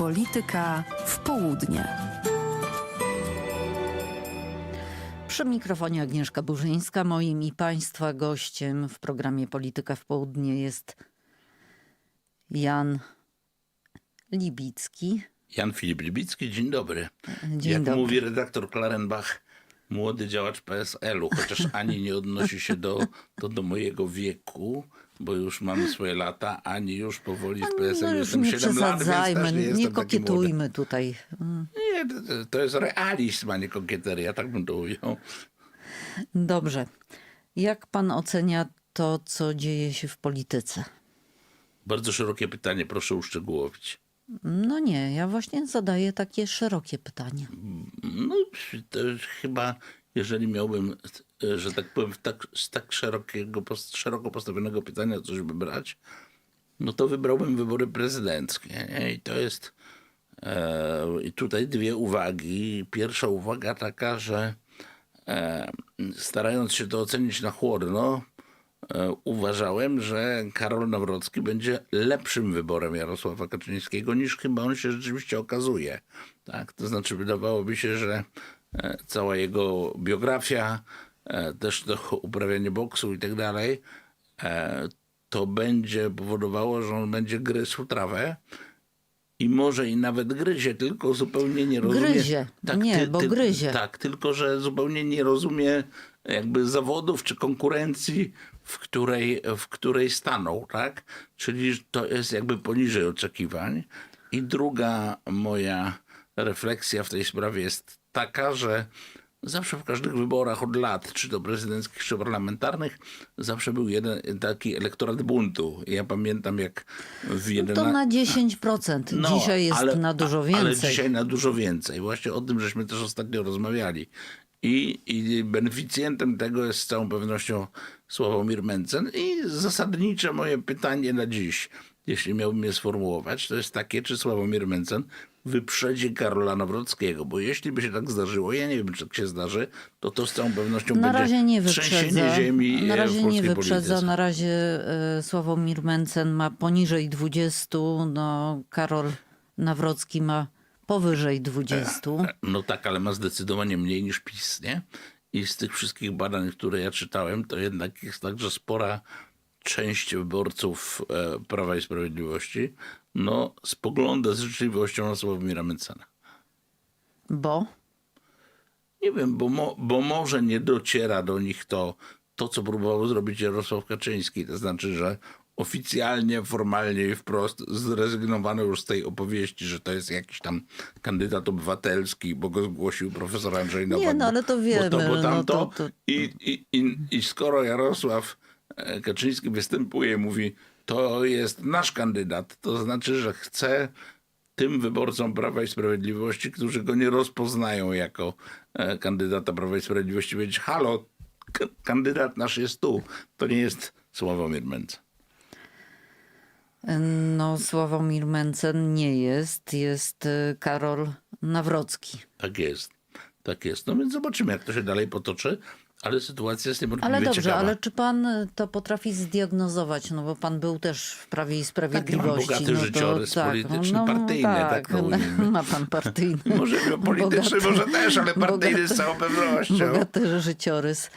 Polityka w południe. Przy mikrofonie Agnieszka Burzyńska. Moim i Państwa gościem w programie Polityka w Południe jest Jan Libicki. Jan Filip Libicki, dzień dobry. Dzień Jak dobry. mówi redaktor Klarenbach, młody działacz PSL-u, chociaż ani nie odnosi się do, to do mojego wieku, bo już mam swoje lata, ani już powoli w No PSL już jestem nie 7 lat, więc też nie nie, jestem kokietujmy tutaj. Mm, Nie, to, to jest realizm, a nie kokieteria, tak bym to ujął. Dobrze. Jak pan ocenia to, co dzieje się w polityce? Bardzo szerokie pytanie, proszę uszczegółowić. No nie, ja właśnie zadaję takie szerokie pytanie. No, to chyba, jeżeli miałbym, że tak powiem, tak, z tak szerokiego, szeroko postawionego pytania coś wybrać, no to wybrałbym wybory prezydenckie. I to jest. E, I tutaj dwie uwagi. Pierwsza uwaga taka, że e, starając się to ocenić na chłodno, uważałem, że Karol Nawrocki będzie lepszym wyborem Jarosława Kaczyńskiego niż chyba on się rzeczywiście okazuje. Tak? To znaczy wydawałoby się, że e, cała jego biografia, e, też to uprawianie boksu i tak dalej, e, to będzie powodowało, że on będzie gryzł trawę. I może i nawet gryzie, tylko zupełnie nie rozumie. Gryzie. Nie, bo gryzie. Tak, tylko że zupełnie nie rozumie jakby zawodów czy konkurencji, w której, w której stanął, tak? Czyli to jest jakby poniżej oczekiwań. I druga moja refleksja w tej sprawie jest taka, że zawsze w każdych wyborach od lat, czy to prezydenckich, czy parlamentarnych, zawsze był jeden taki elektorat buntu. Ja pamiętam jak w To 11... na 10%. No, Dzisiaj jest ale- na dużo więcej. Ale dzisiaj na dużo więcej. Właśnie o tym żeśmy też ostatnio rozmawiali. I, I beneficjentem tego jest z całą pewnością Sławomir Mencen. I zasadnicze moje pytanie na dziś, jeśli miałbym je sformułować, to jest takie, czy Sławomir Mencen wyprzedzi Karola Nawrockiego. Bo jeśli by się tak zdarzyło, ja nie wiem, czy tak się zdarzy, to to z całą pewnością Na będzie razie nie trzęsienie ziemi Na e, w razie nie wyprzedza. polityce. Na razie e, Sławomir Mencen ma poniżej 20, no Karol Nawrocki ma powyżej 20. No tak, ale ma zdecydowanie mniej niż PiS, nie? I z tych wszystkich badań, które ja czytałem, to jednak jest tak, że spora część wyborców e, Prawa i Sprawiedliwości no, spogląda z życzliwością na Sławomira Mencena. Bo Nie wiem, bo, mo, bo może nie dociera do nich to, to, co próbował zrobić Jarosław Kaczyński. To znaczy, że oficjalnie, formalnie i wprost zrezygnowano już z tej opowieści, że to jest jakiś tam kandydat obywatelski, bo go zgłosił profesor Andrzej Nowak. Nie, no, ale to wiemy, Bo to, bo no tamto. to- to- I, i, i, I skoro Jarosław e, Kaczyński występuje, mówi, to jest nasz kandydat, to znaczy, że chce tym wyborcom Prawa i Sprawiedliwości, którzy go nie rozpoznają jako e, kandydata Prawa i Sprawiedliwości, powiedzieć, halo, kandydat nasz jest tu. To nie jest Sławomir Mencen. No Sławomir Mencen nie jest, jest e, Karol Nawrocki. Tak jest. Tak jest. No więc zobaczymy, jak to się dalej potoczy, ale sytuacja jest niewątpliwie Ale dobrze, ciekawa. ale czy pan e, to potrafi zdiagnozować? No bo pan był też w Prawie i Sprawiedliwości. bogaty no to, życiorys polityczny, partyjny, tak ma, ujmijmy. ma pan partyjny. Może polityczny, Bogaty- może też, ale partyjny z całą pewnością. Bogaty życiorys.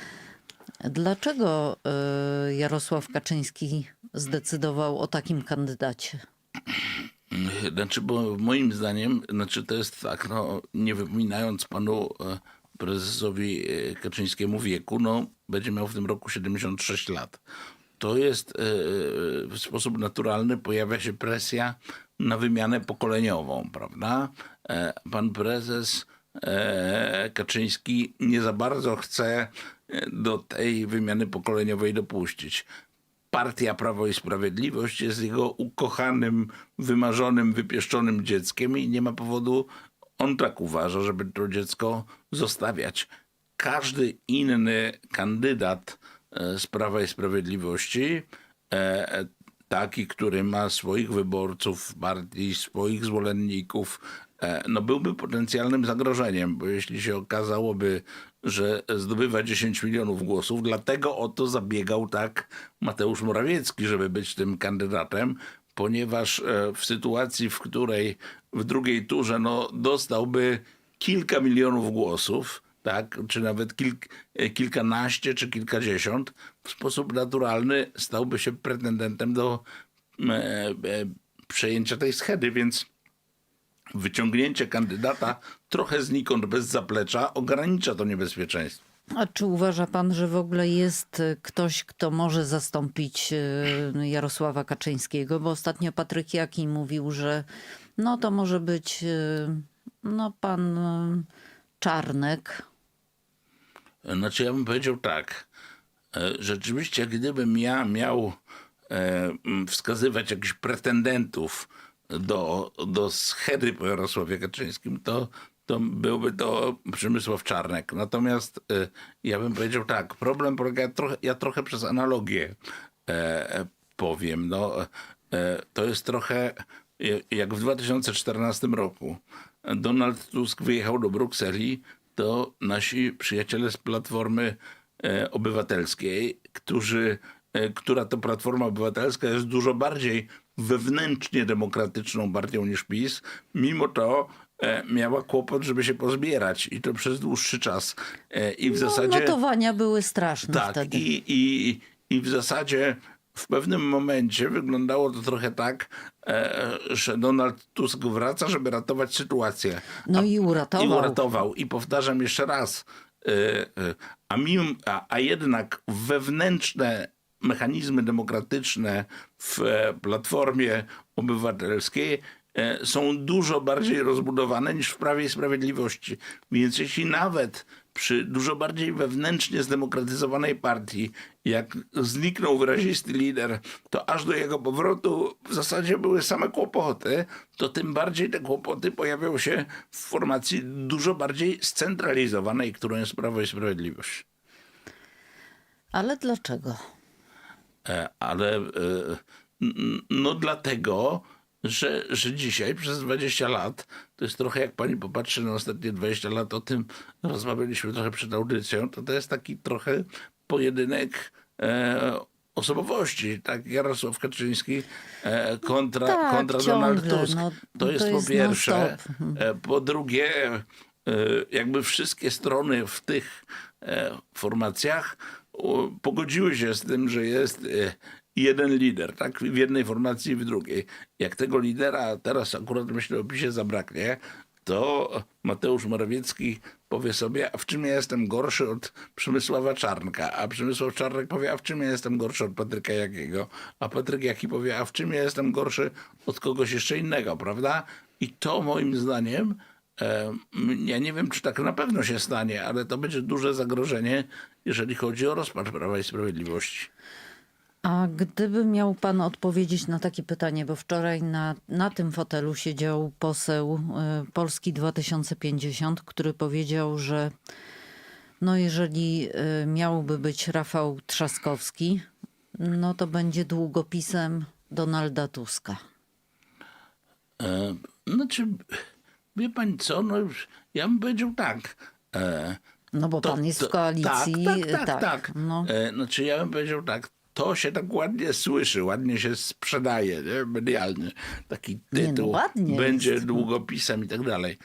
Dlaczego e, Jarosław Kaczyński zdecydował o takim kandydacie? Znaczy, bo moim zdaniem, znaczy to jest tak, no, nie wypominając panu e, prezesowi e, Kaczyńskiemu wieku, no, będzie miał w tym roku 76 lat. To jest w sposób naturalny pojawia się presja na wymianę pokoleniową, prawda? Pan prezes Kaczyński nie za bardzo chce e, do tej wymiany pokoleniowej dopuścić. Partia Prawo i Sprawiedliwość jest jego ukochanym, wymarzonym, wypieszczonym dzieckiem i nie ma powodu, on tak uważa, żeby to dziecko zostawiać. Każdy inny kandydat e, z Prawa i Sprawiedliwości, e, taki, który ma swoich wyborców w partii, swoich zwolenników, e, no byłby potencjalnym zagrożeniem, bo jeśli się okazałoby, że zdobywa 10 milionów głosów, dlatego o to zabiegał tak Mateusz Morawiecki, żeby być tym kandydatem, ponieważ e, w sytuacji, w której w drugiej turze no, dostałby kilka milionów głosów, tak, czy nawet kilk, e, kilkanaście czy kilkadziesiąt, w sposób naturalny stałby się pretendentem do e, e, przejęcia tej schedy, więc wyciągnięcie kandydata trochę znikąd bez zaplecza ogranicza to niebezpieczeństwo. A czy uważa pan, że w ogóle jest y, ktoś, kto może zastąpić y, Jarosława Kaczyńskiego? Bo ostatnio Patryk Jaki mówił, że no to może być y, no pan Czarnek. Znaczy, ja bym powiedział tak. E, Rzeczywiście, gdybym ja miał e, wskazywać jakichś pretendentów do, do schedy po Jarosławie Kaczyńskim, to, to byłby to Przemysław Czarnek. Natomiast e, ja bym powiedział tak, problem polega trochę, ja trochę przez analogię e, powiem. No, e, to jest trochę jak w 2014 roku Donald Tusk wyjechał do Brukseli, to nasi przyjaciele z Platformy e, Obywatelskiej, którzy, e, która to Platforma Obywatelska jest dużo bardziej wewnętrznie demokratyczną partią niż PiS, mimo to e, miała kłopot, żeby się pozbierać i to przez dłuższy czas. E, I w No, zasadzie... notowania były straszne Tak, wtedy. i, i, i w zasadzie w pewnym momencie wyglądało to trochę tak, e, że Donald Tusk wraca, żeby ratować sytuację. No i uratował. I uratował. I powtarzam jeszcze raz, a, mim, a, a jednak wewnętrzne mechanizmy demokratyczne w e, Platformie Obywatelskiej e, są dużo bardziej rozbudowane niż w Prawie i Sprawiedliwości. Więc jeśli nawet przy dużo bardziej wewnętrznie zdemokratyzowanej partii, jak zniknął wyrazisty lider, to aż do jego powrotu w zasadzie były same kłopoty, to tym bardziej te kłopoty pojawią się w formacji dużo bardziej scentralizowanej, którą jest Prawo i Sprawiedliwość. Ale dlaczego? E, ale e, no dlatego, że, że dzisiaj przez 20 lat, to jest trochę jak pani popatrzy na ostatnie 20 lat, o tym rozmawialiśmy trochę przed audycją, to to jest taki trochę pojedynek e, osobowości, tak Jarosław Kaczyński e, kontra, Tak, kontra ciągle, Donald Tusk. no, to jest to po jest pierwsze. non-stop. E, Po drugie, e, jakby wszystkie strony w tych formacjach pogodziły się z tym, że jest e, jeden lider, tak? W jednej formacji i w drugiej. Jak tego lidera teraz akurat myślę o PiSie zabraknie, to Mateusz Morawiecki powie sobie, a w czym ja jestem gorszy od Przemysława Czarnka? A Przemysław Czarnek powie, a w czym ja jestem gorszy od Patryka Jakiego? A Patryk Jaki powie, a w czym ja jestem gorszy od kogoś jeszcze innego, prawda? I to moim zdaniem, ja nie wiem, czy tak na pewno się stanie, ale to będzie duże zagrożenie, jeżeli chodzi o rozpacz Prawa i Sprawiedliwości. A gdyby miał pan odpowiedzieć na takie pytanie, bo wczoraj na, na tym fotelu siedział poseł y, Polski 2050, który powiedział, że no jeżeli y, miałby być Rafał Trzaskowski, no to będzie długopisem Donalda Tuska. E, Znaczy, wie pani co, no już, ja bym powiedział tak. E, No bo pan jest w koalicji. Tak, tak, tak. tak. No. E, Znaczy ja bym powiedział tak, to się tak ładnie słyszy, ładnie się sprzedaje, nie? medialnie. Taki Nie, no tytuł będzie jest. długopisem i tak dalej.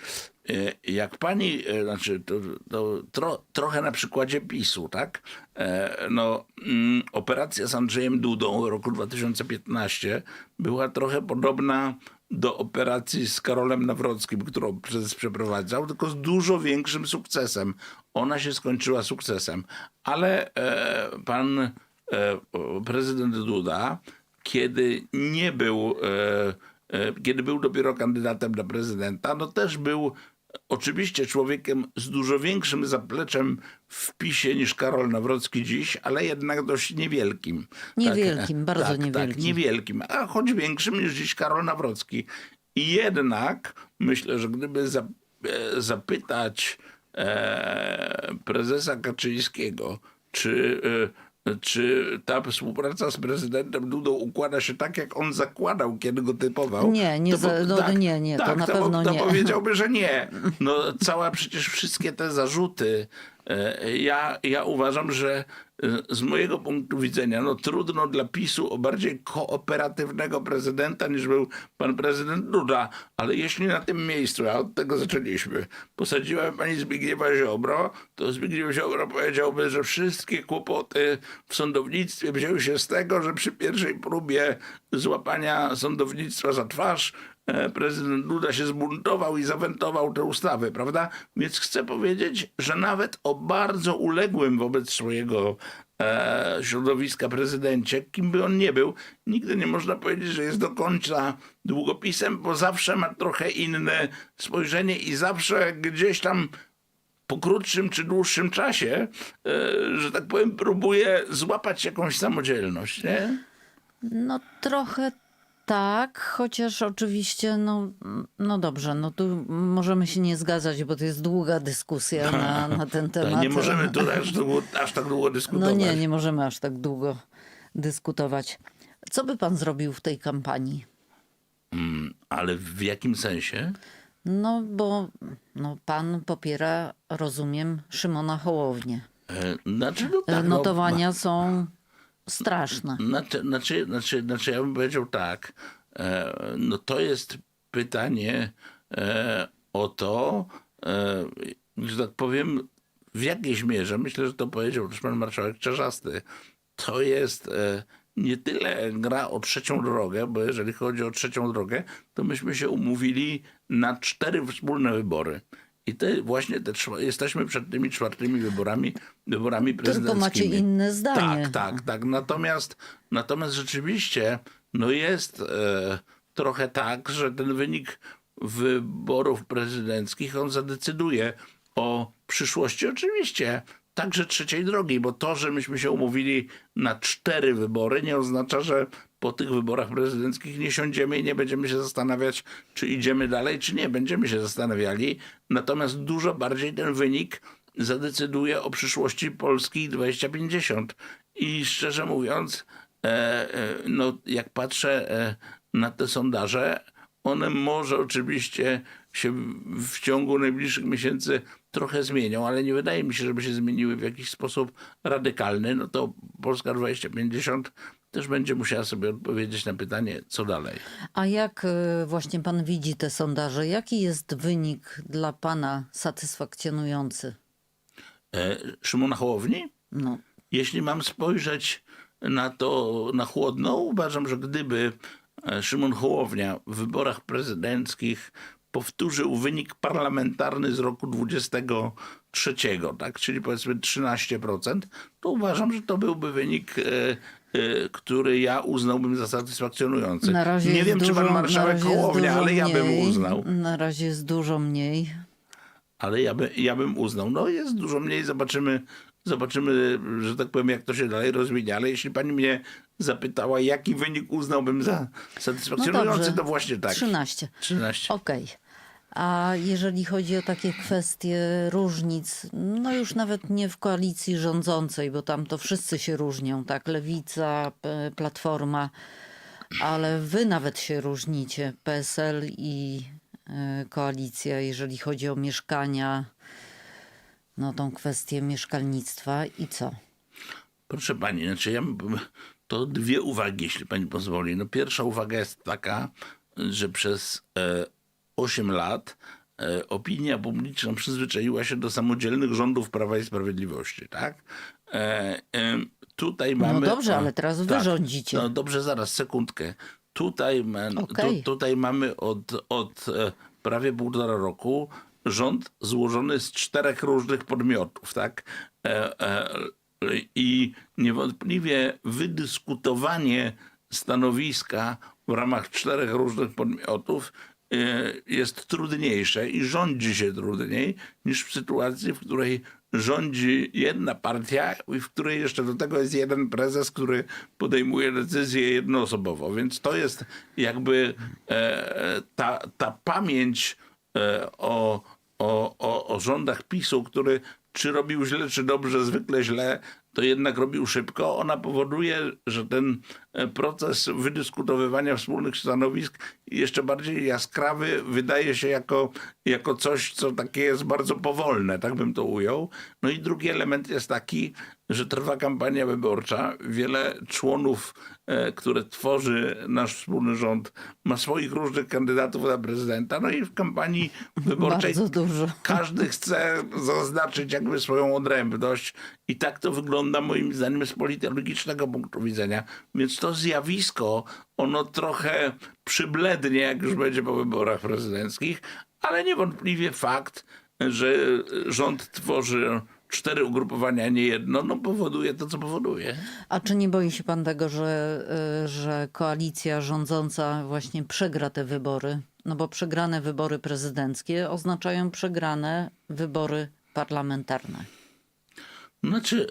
E, Jak pani, e, znaczy to, to tro, trochę na przykładzie PiSu, tak? E, No, mm, operacja z Andrzejem Dudą roku 2015 była trochę podobna do operacji z Karolem Nawrockim, którą prezes przeprowadzał, tylko z dużo większym sukcesem. Ona się skończyła sukcesem. Ale e, pan e, prezydent Duda, kiedy nie był, e, e, kiedy był dopiero kandydatem na prezydenta, no też był oczywiście człowiekiem z dużo większym zapleczem w PiSie niż Karol Nawrocki dziś, ale jednak dość niewielkim. Niewielkim, bardzo tak, Tak, niewielkim. niewielkim, a choć większym niż dziś Karol Nawrocki. I jednak myślę, że gdyby za, e, zapytać e, prezesa Kaczyńskiego, czy, e, czy ta współpraca z prezydentem Dudą układa się tak, jak on zakładał, kiedy go typował. Nie, nie to za- no nie, nie, to tak, na to, pewno to nie. powiedziałby, że nie. No cała przecież wszystkie te zarzuty Ja, ja uważam, że e, z mojego punktu widzenia no, trudno dla PiSu o bardziej kooperatywnego prezydenta niż był pan prezydent Duda, ale jeśli na tym miejscu, a od tego zaczęliśmy, posadziła pani Zbigniewa Ziobro, to Zbigniew Ziobro powiedziałby, że wszystkie kłopoty w sądownictwie wzięły się z tego, że przy pierwszej próbie złapania sądownictwa za twarz e, prezydent Duda się zbuntował i zawętował te ustawy, prawda? Więc chcę powiedzieć, że nawet o bardzo uległym wobec swojego e, środowiska prezydencie, kim by on nie był, nigdy nie można powiedzieć, że jest do końca długopisem, bo zawsze ma trochę inne spojrzenie i zawsze gdzieś tam po krótszym czy dłuższym czasie, e, że tak powiem, próbuje złapać jakąś samodzielność, nie? No trochę tak, chociaż oczywiście, no, no dobrze, no tu możemy się nie zgadzać, bo to jest długa dyskusja na, na ten Tak, temat. nie możemy tu aż, długo, aż tak długo No dyskutować. nie, nie możemy aż tak długo dyskutować. Co by pan zrobił w tej kampanii? Mm, Ale w jakim sensie? No bo no, pan popiera, rozumiem, Szymona Hołownię. E, Znaczy, no E, tak, no, Notowania są straszne. Znaczy, znaczy, znaczy, znaczy ja bym powiedział tak. E, no to jest pytanie e, o to, e, że tak powiem, w jakiejś mierze, myślę, że to powiedział też pan marszałek Czarzasty, to jest nie tyle gra o trzecią drogę, bo jeżeli chodzi o trzecią drogę, to myśmy się umówili na cztery wspólne wybory. I te właśnie te, jesteśmy przed tymi czwartymi wyborami, wyborami Tylko prezydenckimi. macie inne zdanie. Tak, tak, tak. Natomiast, natomiast rzeczywiście no jest e, trochę tak, że ten wynik wyborów prezydenckich on zadecyduje o przyszłości oczywiście także trzeciej drogi, bo to, że myśmy się umówili na cztery wybory nie oznacza, że po tych wyborach prezydenckich nie siądziemy i nie będziemy się zastanawiać, czy idziemy dalej, czy nie. Będziemy się zastanawiali. Natomiast dużo bardziej ten wynik zadecyduje o przyszłości Polski 2050. I szczerze mówiąc, e, e, no, jak patrzę e, na te sondaże, one może oczywiście się w- ciągu najbliższych miesięcy trochę zmienią, ale nie wydaje mi się, żeby się zmieniły w jakiś sposób radykalny. No to Polska 2050 też będzie musiała sobie odpowiedzieć na pytanie, co dalej. A jak y, właśnie pan widzi te sondaże? Jaki jest wynik dla pana satysfakcjonujący? E, Szymona Hołowni? No, Jeśli mam spojrzeć na to na chłodno, uważam, że gdyby e, Szymon Hołownia w wyborach prezydenckich powtórzył wynik parlamentarny z roku 23, tak, czyli powiedzmy 13%, to uważam, że to byłby wynik, e, który ja uznałbym za satysfakcjonujący. na razie Nie wiem, dużo, czy pan marszałek Hołownia, ale ja bym uznał. Na razie jest dużo mniej. Ale ja, by, ja bym uznał. No jest dużo mniej, zobaczymy, zobaczymy, że tak powiem, jak to się dalej rozwinie. Ale jeśli pani mnie zapytała, jaki wynik uznałbym za No satysfakcjonujący, dobrze. to właśnie tak. 13. 13. Okej. A jeżeli chodzi o takie kwestie różnic, no już nawet nie w koalicji rządzącej, bo tam to wszyscy się różnią, tak? Lewica, Platforma, ale wy nawet się różnicie, PSL i y, koalicja, jeżeli chodzi o mieszkania, no tą kwestię mieszkalnictwa i co? Proszę pani, znaczy ja to dwie uwagi, jeśli pani pozwoli. No pierwsza uwaga jest taka, że przez e, 8 lat e, opinia publiczna przyzwyczaiła się do samodzielnych rządów Prawa i Sprawiedliwości, tak? E, e, tutaj mamy... dobrze, o, ale teraz wy rządzicie. No dobrze, zaraz, sekundkę. Tutaj, ma, Okej. tu, tutaj mamy od, od e, prawie półtora roku rząd złożony z czterech różnych podmiotów, tak? E, e, I niewątpliwie wydyskutowanie stanowiska w ramach czterech różnych podmiotów jest trudniejsze i rządzi się trudniej niż w sytuacji, w której rządzi jedna partia i w której jeszcze do tego jest jeden prezes, który podejmuje decyzje jednoosobowo. Więc to jest jakby e, ta, ta pamięć e, o, o, o, o rządach PiSu, który czy robił źle, czy dobrze, zwykle źle, to jednak robił szybko. Ona powoduje, że ten e, proces wydyskutowywania wspólnych stanowisk jeszcze bardziej jaskrawy wydaje się jako, jako coś, co takie jest bardzo powolne, tak bym to ujął. No i drugi element jest taki, że trwa kampania wyborcza. Wiele członów, e, które tworzy nasz wspólny rząd, ma swoich różnych kandydatów na prezydenta. No i w kampanii wyborczej każdy chce zaznaczyć jakby swoją odrębność i tak to wygląda moim zdaniem z politologicznego punktu widzenia. Więc to zjawisko, ono trochę przyblednie, jak już będzie po wyborach prezydenckich, ale niewątpliwie fakt, że rząd tworzy cztery ugrupowania, a nie jedno, no powoduje to, co powoduje. A czy nie boi się pan tego, że, y, że koalicja rządząca właśnie przegra te wybory? No bo przegrane wybory prezydenckie oznaczają przegrane wybory parlamentarne. Znaczy,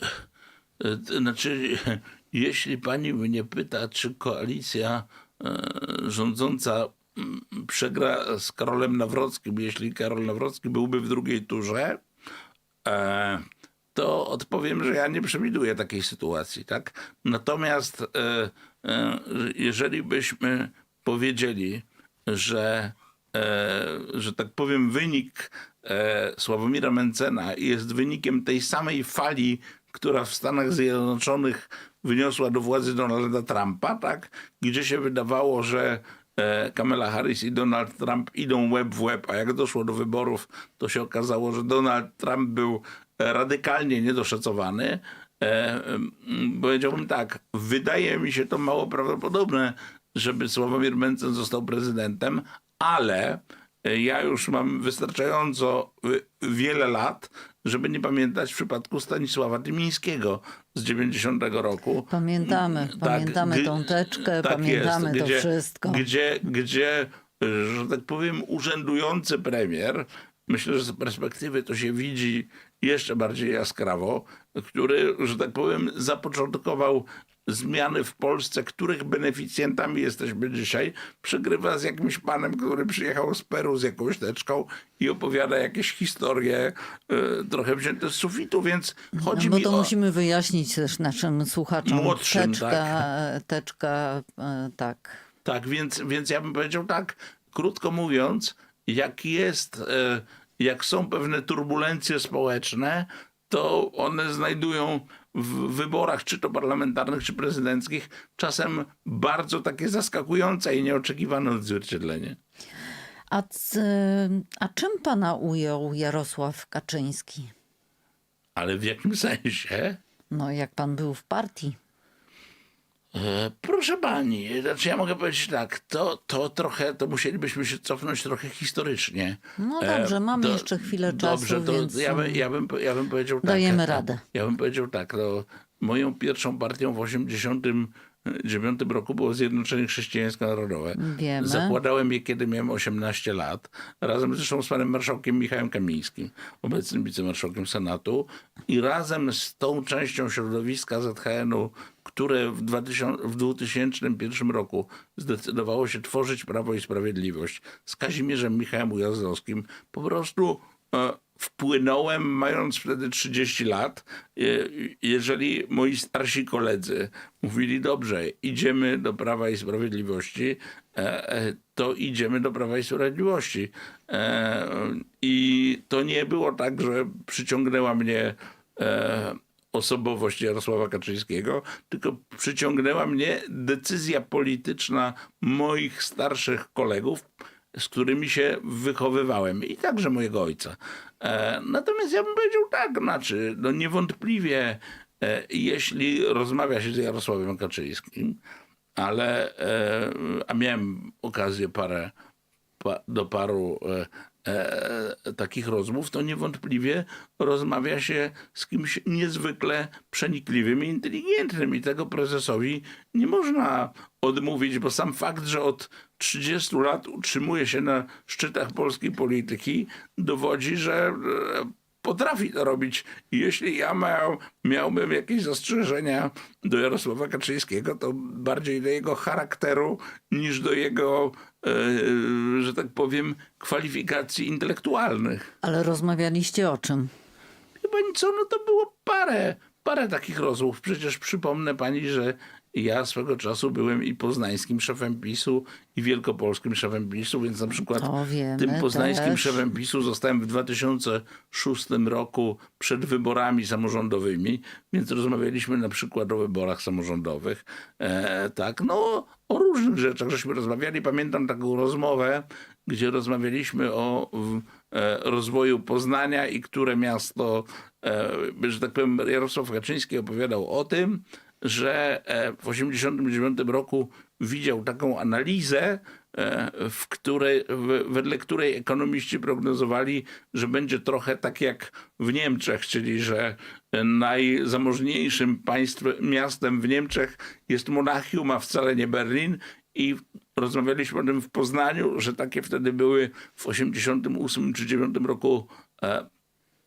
to znaczy, jeśli pani mnie pyta, czy koalicja e, rządząca mm, przegra z Karolem Nawrockim, jeśli Karol Nawrocki byłby w drugiej turze, to odpowiem, że ja nie przewiduję takiej sytuacji, tak? Natomiast e, e, jeżeli byśmy powiedzieli, że, e, że tak powiem, wynik e, Sławomira Mencena jest wynikiem tej samej fali, która w Stanach Zjednoczonych wyniosła do władzy Donalda Trumpa, tak? Gdzie się wydawało, że e, Kamala Harris i Donald Trump idą łeb w łeb, a jak doszło do wyborów, to się okazało, że Donald Trump był e, radykalnie niedoszacowany. E, powiedziałbym tak, wydaje mi się to mało prawdopodobne, żeby Sławomir Mencen został prezydentem, ale e, ja już mam wystarczająco y, wiele lat, żeby nie pamiętać w przypadku Stanisława Tymińskiego z 90 roku. Pamiętamy, pamiętamy gdy- tą teczkę, tak pamiętamy jest, to gdzie, wszystko. Gdzie, gdzie, że tak powiem, urzędujący premier, myślę, że z perspektywy to się widzi jeszcze bardziej jaskrawo, który, że tak powiem, zapoczątkował zmiany w Polsce, których beneficjentami jesteśmy dzisiaj, przegrywa z jakimś panem, który przyjechał z Peru z jakąś teczką i opowiada jakieś historie e, trochę wzięte z sufitu, więc chodzi No bo mi to o... musimy wyjaśnić też naszym słuchaczom. Młodszym, teczka, tak. teczka, e, tak. Tak, więc, więc ja bym powiedział tak, krótko mówiąc, jak jest, e, jak są pewne turbulencje społeczne, to one znajdują w wyborach, czy to parlamentarnych, czy prezydenckich, czasem bardzo takie zaskakujące i nieoczekiwane odzwierciedlenie. A, c, a czym pana ujął Jarosław Kaczyński? Ale w jakim sensie? No, jak pan był w partii. E, Proszę pani, znaczy ja mogę powiedzieć tak, to, to trochę, to musielibyśmy się cofnąć trochę historycznie. No E, dobrze, mamy to- jeszcze chwilę czasu, Dobrze, to więc ja, by, ja, bym, ja bym powiedział tak. dajemy ja- radę. Ja bym powiedział tak, no, moją pierwszą partią w 89 roku było Zjednoczenie Chrześcijańsko-Narodowe. Wiemy. Zakładałem je, kiedy miałem 18 lat, razem zresztą z panem marszałkiem Michałem Kamińskim, obecnym wicemarszałkiem Senatu i razem z tą częścią środowiska ZHN-u, które w, 2000, w 2001 roku zdecydowało się tworzyć Prawo i Sprawiedliwość z Kazimierzem Michałem Ujazdowskim, po prostu e, wpłynąłem, mając wtedy 30 lat, e, jeżeli moi starsi koledzy mówili, dobrze, idziemy do Prawa i Sprawiedliwości, e, e, to idziemy do Prawa i Sprawiedliwości. I to nie było tak, że przyciągnęła mnie osobowość Jarosława Kaczyńskiego, tylko przyciągnęła mnie decyzja polityczna moich starszych kolegów, z którymi się wychowywałem i także mojego ojca. E, natomiast ja bym powiedział tak, znaczy, no niewątpliwie, e, jeśli rozmawia się z Jarosławem Kaczyńskim, ale, e, a miałem okazję parę, pa, do paru e, e, takich rozmów, to niewątpliwie rozmawia się z kimś niezwykle przenikliwym i inteligentnym i tego prezesowi nie można odmówić, bo sam fakt, że od 30 lat utrzymuje się na szczytach polskiej polityki, dowodzi, że e, potrafi to robić. Jeśli ja miał, miałbym jakieś zastrzeżenia do Jarosława Kaczyńskiego, to bardziej do jego charakteru niż do jego, że tak powiem, kwalifikacji intelektualnych. Ale rozmawialiście o czym? Pani co, no to było parę, parę takich rozmów. Przecież przypomnę pani, że ja swego czasu byłem i poznańskim szefem PiSu, i wielkopolskim szefem PiSu, więc na przykład wiemy tym poznańskim też. szefem PiSu zostałem w 2006 roku przed wyborami samorządowymi, więc rozmawialiśmy na przykład o wyborach samorządowych. E, tak, no o różnych rzeczach żeśmy rozmawiali. Pamiętam taką rozmowę, gdzie rozmawialiśmy o w, e, rozwoju Poznania i które miasto, e, że tak powiem, Jarosław Kaczyński opowiadał o tym, że e, w 1989 roku widział taką analizę, e, w której, wedle której ekonomiści prognozowali, że będzie trochę tak jak w Niemczech, czyli że najzamożniejszym państwem, miastem w Niemczech jest Monachium, a wcale nie Berlin. I rozmawialiśmy o tym w Poznaniu, że takie wtedy były w 88 czy 9 roku e,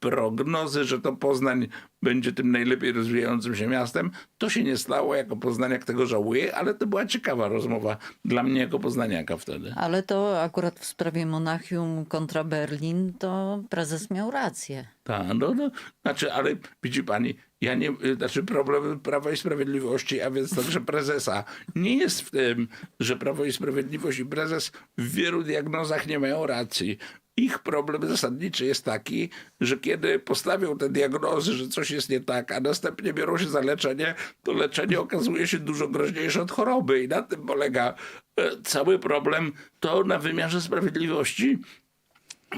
prognozy, że to Poznań będzie tym najlepiej rozwijającym się miastem. To się nie stało, jako poznaniak tego żałuję, ale to była ciekawa rozmowa dla mnie jako poznaniaka wtedy. Ale to akurat w sprawie Monachium kontra Berlin, to prezes miał rację. Tak, no, no, znaczy, ale widzi pani, ja nie, znaczy problem Prawa i Sprawiedliwości, a więc także prezesa, nie jest w tym, że Prawo i Sprawiedliwość i prezes w wielu diagnozach nie mają racji. Ich problem zasadniczy jest taki, że kiedy postawią te diagnozy, że coś jest nie tak, a następnie biorą się za leczenie, to leczenie okazuje się dużo groźniejsze od choroby i na tym polega e, cały problem. To na wymiarze sprawiedliwości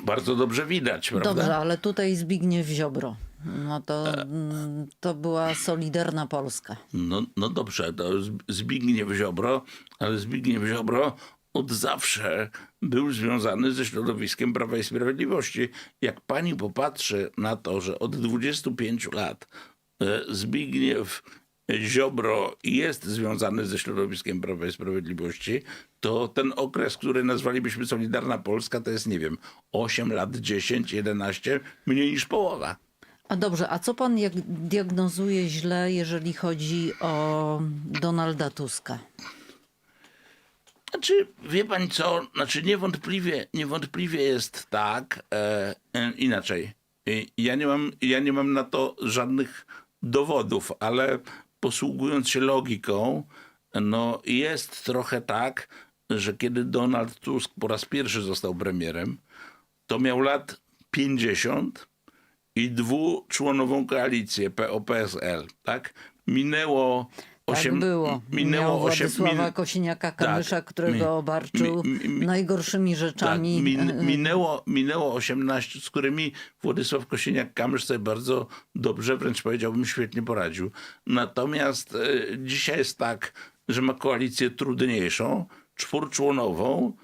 bardzo dobrze widać, prawda? Dobrze, ale tutaj Zbigniew Ziobro. No to, mm, to była Solidarna Polska. No, no dobrze, to Zbigniew Ziobro, ale Zbigniew Ziobro od zawsze był związany ze środowiskiem Prawa i Sprawiedliwości. Jak pani popatrzy na to, że od 25 lat e, Zbigniew Ziobro jest związany ze środowiskiem Prawa i Sprawiedliwości, to ten okres, który nazwalibyśmy Solidarna Polska, to jest, nie wiem, 8 lat, 10, 11, mniej niż połowa. A dobrze, a co pan jak diagnozuje źle, jeżeli chodzi o Donalda Tuska? Znaczy, wie pani co, znaczy niewątpliwie, niewątpliwie jest tak, e, e, inaczej. Ja nie, mam, ja nie mam na to żadnych dowodów, ale posługując się logiką, no jest trochę tak, że kiedy Donald Tusk po raz pierwszy został premierem, to miał lat 50 i dwuczłonową koalicję PO-PSL, tak? Minęło Tak osiem, było. minęło Miał osiem, Władysława min- Kosiniaka-Kamysza, tak, którego obarczył mi- mi- najgorszymi tak, rzeczami. min, e, minęło, minęło 18, z którymi Władysław Kosiniak-Kamysz sobie bardzo dobrze, wręcz powiedziałbym świetnie poradził. Natomiast e, dzisiaj jest tak, że ma koalicję trudniejszą, czwórczłonową, e,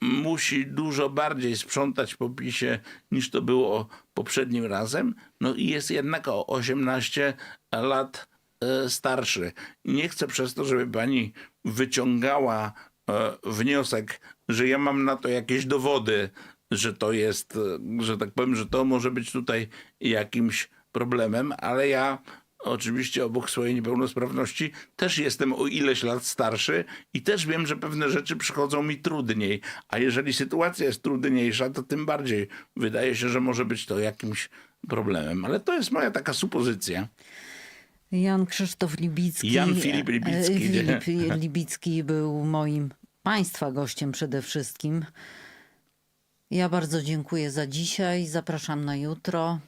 musi dużo bardziej sprzątać po PiSie niż to było poprzednim razem. No i jest jednak o 18 lat e, starszy. Nie chcę przez to, żeby pani wyciągała e, wniosek, że ja mam na to jakieś dowody, że to jest, e, że tak powiem, że to może być tutaj jakimś problemem, ale ja oczywiście obok swojej niepełnosprawności też jestem o ileś lat starszy i też wiem, że pewne rzeczy przychodzą mi trudniej. A jeżeli sytuacja jest trudniejsza, to tym bardziej wydaje się, że może być to jakimś problemem. Ale to jest moja taka supozycja. Jan Krzysztof Libicki. Jan Filip Libicki, e, nie? Filip Libicki był moim państwa gościem przede wszystkim. Ja bardzo dziękuję za dzisiaj. Zapraszam na jutro.